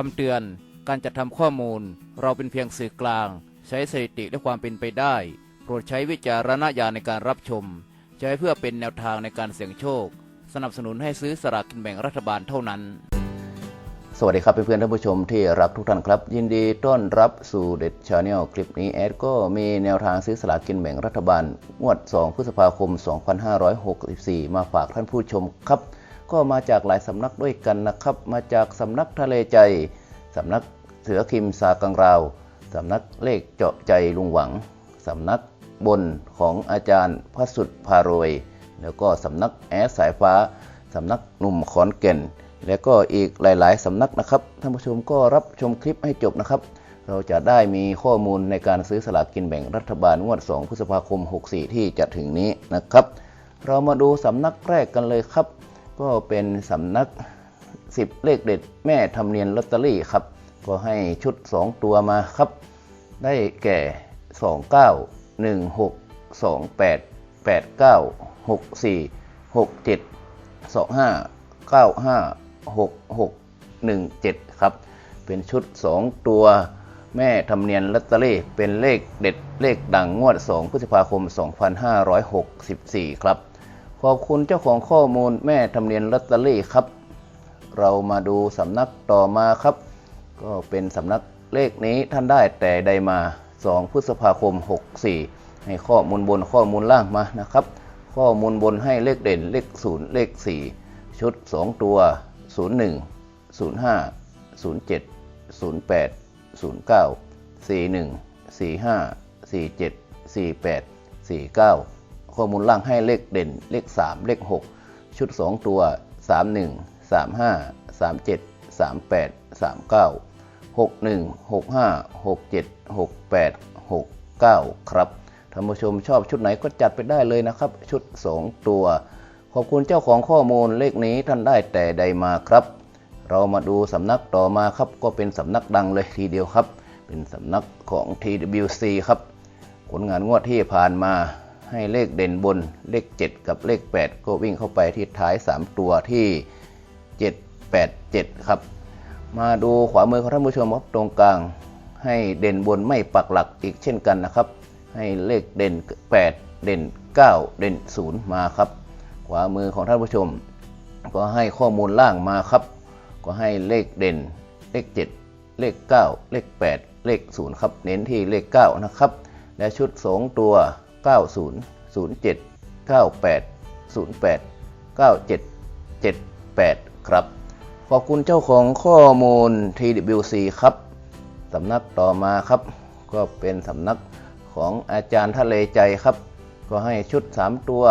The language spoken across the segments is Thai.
คำเตือน การจัดทำข้อมูล เราเป็นเพียงสื่อกลาง ใช้สถิติและความเป็นไปได้ โปรดใช้วิจารณญาณในการรับชม ใช้เพื่อเป็นแนวทางในการเสี่ยงโชค สนับสนุนให้ซื้อสลากกินแบ่งรัฐบาลเท่านั้น สวัสดีครับเพื่อนๆท่านผู้ชมที่รักทุกท่านครับ ยินดีต้อนรับสู่เด็ดชาแนลคลิปนี้แอดก็มีแนวทางซื้อสลากกินแบ่งรัฐบาลงวด 2 พฤษภาคม 2564 มาฝากท่านผู้ชมครับ ก็มาจากหลายสำนักด้วยกันนะครับ มาจากสำนักทะเลใจสำนักเสือคิมซากังราวสำนักเลขเจาะใจลุงหวังสำนักบนของอาจารย์พระสุดพารวย แล้วก็สำนักแอดสายฟ้าสำนักหนุ่มขอนแก่น และก็อีกหลาย ๆสำนักนะครับท่านผู้ชมก็รับชมคลิปให้จบนะครับ เราจะได้มีข้อมูลในการซื้อสลากกินแบ่งรัฐบาลงวด 2 พฤษภาคม 64 ที่จะถึงนี้นะครับ เรามาดูสำนักแรกกันเลยครับ ก็เป็นสำนัก 10 เลขเด็ดแม่ทำเนียนลอตเตอรี่ครับ ก็ให้ชุด 2 ตัวมาครับ ได้แก่ 29 16 28 89 64 67 25 95 66 17 ครับ เป็นชุด 2 ตัวแม่ทำเนียนลอตเตอรี่เป็นเลขเด็ดเลขดังงวด 2 พฤษภาคม 2564 ครับ ขอบคุณเจ้าของข้อมูลแม่ทำเนียนลอตเตอรี่ครับ เรามาดูสำนักต่อมาครับ ก็เป็นสำนักเลขนี้ท่านได้แต่ใดมา 2 พฤษภาคม 64 ให้ข้อมูลบนข้อมูลล่างมานะครับ ข้อมูลบนให้เลขเด่นเลข 0 เลข 4 ชุด 2 ตัว 01 05 07 08 09 41 45 47 48 49 ข้อมูลล่างให้เลขเด่น เลข 3 เลข 6 ชุด 2 ตัว 31 35 37 38 39 61 65 67 68 69 ครับท่านผู้ชมชอบชุดไหนก็จัดไปได้เลยนะครับ ชุด 2 ตัว ขอบคุณเจ้าของข้อมูลเลขนี้ท่านได้แต่ใดมาครับ เรามาดูสำนักต่อมาครับก็เป็นสำนักดังเลยทีเดียวครับ เป็นสำนักของ TWC ครับ ผลงานงวดที่ผ่านมา ให้เลขเด่นบนเลข 7 กับเลข 8 ก็วิ่งเข้าไปที่ท้าย 3 ตัวที่ 787 ครับ มาดูขวามือของท่านผู้ชมครับตรงกลาง ให้เด่นบนไม่ปักหลักอีกเช่นกันนะครับ ให้เลขเด่น 8 เด่น 9 เด่น 0 มาครับ ขวามือของท่านผู้ชม ก็ให้ข้อมูลล่างมาครับ ก็ให้เลขเด่นเลข 7 เลข 9 เลข 8 เลข 0 ครับ เน้นที่เลข 9 นะครับ และชุด 2 ตัว 90 07 98 08 97 78 ครับ ขอบคุณเจ้าของข้อมูล TWC ครับ สำนักต่อมาครับ ก็เป็นสำนักของอาจารย์ทะเลใจครับ ก็ให้ชุด 3 ตัว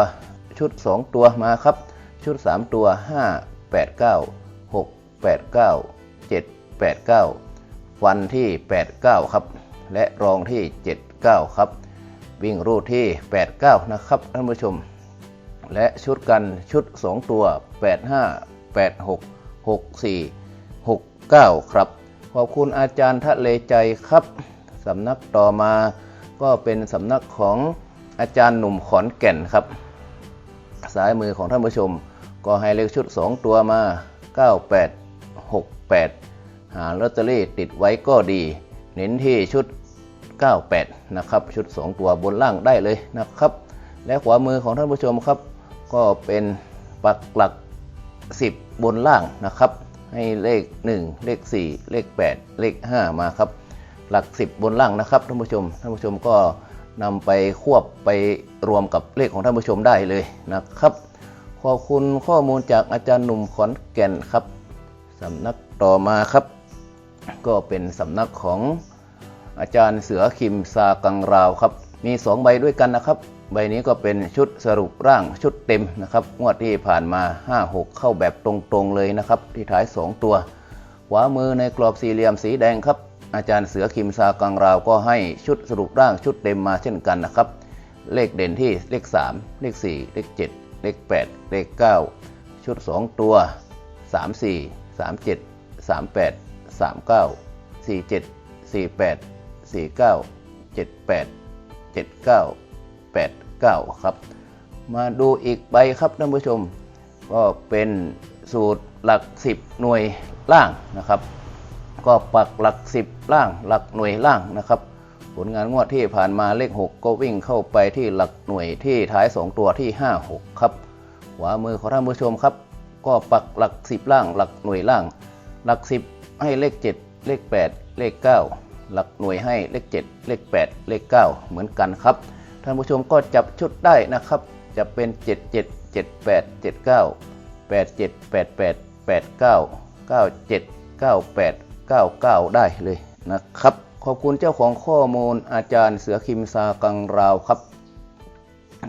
ชุด 2 ตัวมาครับ ชุด 3 ตัว 5 8 9 6 8 9 7 8 9 ฟันที่ 89 ครับ และรองที่ 79 ครับ วิ่งรูที่ 89 นะครับท่านผู้ชม และชุดกันชุด 2 ตัว 85 86 64 69 ครับ ขอบคุณอาจารย์ทะเลใจครับ สำนักต่อมาก็เป็นสำนักของอาจารย์หนุ่มขอนแก่นครับซ้ายมือของท่านผู้ชม ก็ให้เลขชุด 2 ตัวมา 98 68 หาลอตเตอรี่ติดไว้ก็ดี เน้นที่ชุด 98 นะครับ ชุด 2 ตัวบนล่างได้เลยนะครับ และขวามือของท่านผู้ชมครับ ก็เป็นปักหลัก 10 บนล่างนะครับ ให้เลข 1 เลข 4 เลข 8 เลข 5 มาครับ หลัก 10 บนล่างนะครับท่านผู้ชม ท่านผู้ชมก็นำไปควบไปรวมกับเลขของท่านผู้ชมได้เลยนะครับ ขอบคุณข้อมูลจากอาจารย์หนุ่มขอนแก่นครับสำนักต่อมาครับ ก็เป็นสำนักของ อาจารย์เสือคิมซากังราวครับ มี 2 ใบด้วยกันนะครับ ใบนี้ก็เป็นชุดสรุปร่างชุดเต็มนะครับ งวดที่ผ่านมา 5-6 เข้าแบบตรงๆเลยนะครับ ที่ท้าย 2 ตัว ขวามือในกรอบสี่เหลี่ยมสีแดงครับ อาจารย์เสือคิมซากังราวก็ให้ชุดสรุปร่างชุดเต็มมาเช่นกันนะครับ เลขเด่นที่เลข 3 เลข 4 เลข 7 เลข 8 เลข 9 ชุด 2 ตัว 3 4 3 7 3 8 49 7 8 7 9 8 9 ครับ มาดูอีกใบครับท่านผู้ชม ก็เป็นสูตรหลัก 10 หน่วยล่างนะครับ ก็ปักหลักสิบล่าง หลักหน่วยล่างนะครับ ผลงานงวดที่ผ่านมาเลข 6 ก็วิ่งเข้าไปที่หลักหน่วยที่ท้าย 2 ตัวที่ 5 6 ครับขวามือของท่านผู้ชมครับ ก็ปักหลัก 10 ล่าง หลักหน่วยล่าง หลัก 10 ให้เลข 7 เลข 8 เลข 9 หลักหน่วยให้เลข 7 เลข 8 เลข 9 เหมือนกันครับ ท่านผู้ชมก็จับชุดได้นะครับ จะเป็น 77 78 79 87 88 89 97 98 99 ได้เลยนะครับ ขอบคุณเจ้าของข้อมูลอาจารย์เสือคิมซากังราวครับ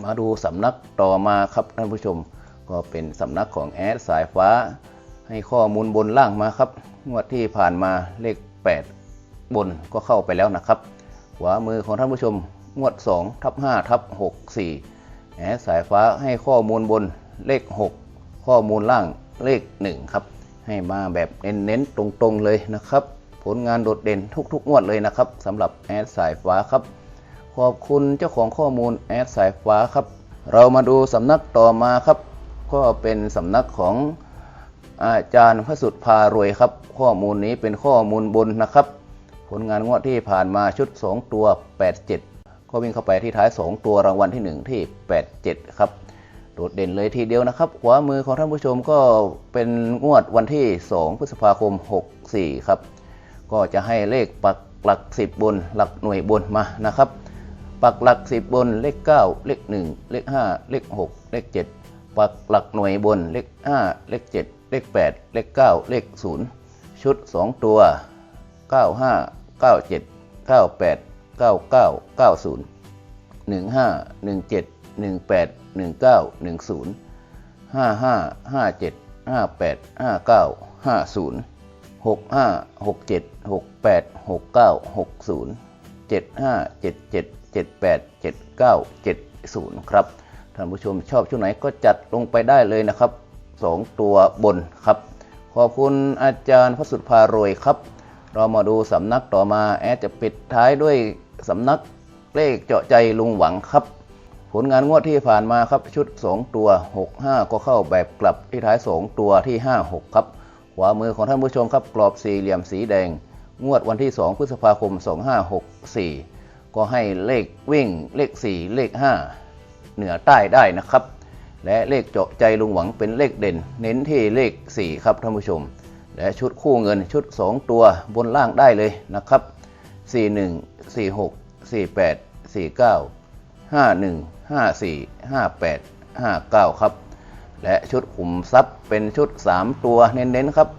มาดูสำนักต่อมาครับท่านผู้ชม ก็เป็นสำนักของแอดสายฟ้า ให้ข้อมูลบนล่างมาครับ งวดที่ผ่านมาเลข 8 บนก็เข้าไปแล้วนะครับ ขวามือของท่านผู้ชมงวด2ทับ5ทับ6 4แอดสายฟ้าให้ข้อมูลบนเลข 6 ข้อมูลล่างเลข 1 ครับ ให้มาแบบเน้นๆตรงๆเลยนะครับ ผลงานโดดเด่นทุกๆงวดเลยนะครับสำหรับแอดสายฟ้าครับ ขอบคุณเจ้าของข้อมูลแอดสายฟ้าครับ เรามาดูสำนักต่อมาครับ ก็เป็นสำนักของอาจารย์พระสุดพารวยครับ ข้อมูลนี้เป็นข้อมูลบนนะครับ ผลงานงวดที่ผ่านมาชุด 2 ตัว 87 ก็วิ่งเข้าไปที่ท้าย 2 ตัวรางวัลที่ 1 ที่ 87 ครับ โดดเด่นเลยทีเดียวนะครับ ขวามือของท่านผู้ชมก็เป็นงวดวันที่ 2 พฤษภาคม 64 ครับ ก็จะให้เลขปักหลัก 10 บนหลักหน่วยบนมานะครับ ปักหลัก 10 บนเลข 9 เลข 1 เลข 5 เลข 6 เลข 7 ปักหลักหน่วยบนเลข 5 เลข 7 เลข 8 เลข 9 เลข 0 ชุด 2 ตัว 95 97 98 99 90 15 17 18 19 10 55 57 58 59 50 65 67 68 69 60 75 77 78 79 70 ครับท่านผู้ชมชอบช่วงไหนก็จัดลงไปได้เลยนะครับ 2 ตัวบนครับ ขอบคุณอาจารย์พระสุดพารวยครับ เรามาดูสำนักต่อมาแอดจะปิดท้ายด้วยสำนักเลขเจาะใจลุงหวังครับ ผลงานงวดที่ผ่านมาครับชุด 2 ตัว 65 ก็เข้าแบบกลับที่ท้าย 2 ตัวที่ 56 ครับ ขวามือของท่านผู้ชมครับกรอบสี่เหลี่ยมสีแดง งวดวันที่ 2 พฤษภาคม 2564 ก็ให้เลขวิ่งเลข 4 เลข 5 เหนือใต้ได้นะครับ และเลขเจาะใจลุงหวังเป็นเลขเด่น เน้นที่เลข 4 ครับท่านผู้ชม และชุดคู่เงินชุด 2 ตัวบนล่างได้เลยนะครับ 41 46 48 49 51 54 58 59 ครับ และชุดขุมทรัพย์เป็นชุด 3 ตัวเน้นๆครับ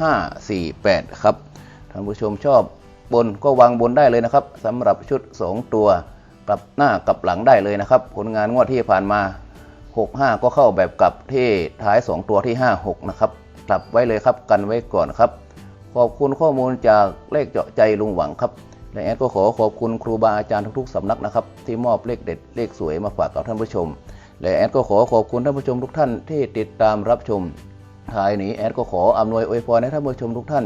5 4 8 ครับท่านผู้ชมชอบบนก็วางบนได้เลยนะครับสำหรับชุด 2 ตัวกลับหน้ากลับหลังได้เลยนะครับ ผลงานงวดที่ผ่านมา 65 ก็เข้าแบบกลับที่ท้าย 2 ตัวที่ 56 นะครับ ลับไว้เลยครับกันไว้ก่อนครับ ขอบคุณข้อมูลจากเลขเจาะใจลุงหวังครับและแอดก็ขอขอบคุณครูบาอาจารย์ทุกๆสำนักนะครับที่มอบเลขเด็ดเลขสวยมาฝากกับท่านผู้ชม และแอดก็ขอขอบคุณท่านผู้ชมทุกท่านที่ติดตามรับชมท้ายนี้แอดก็ขออำนวยอวยพรให้ท่านผู้ชมทุกท่าน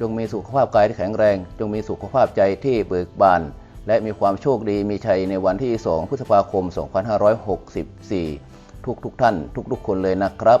จงมีสุขภาพกายที่แข็งแรง จงมีสุขภาพใจที่เบิกบาน และมีความโชคดีมีชัยในวันที่ 2 พฤษภาคม 2564 ทุกทุกๆท่าน ทุกๆคนเลยนะครับ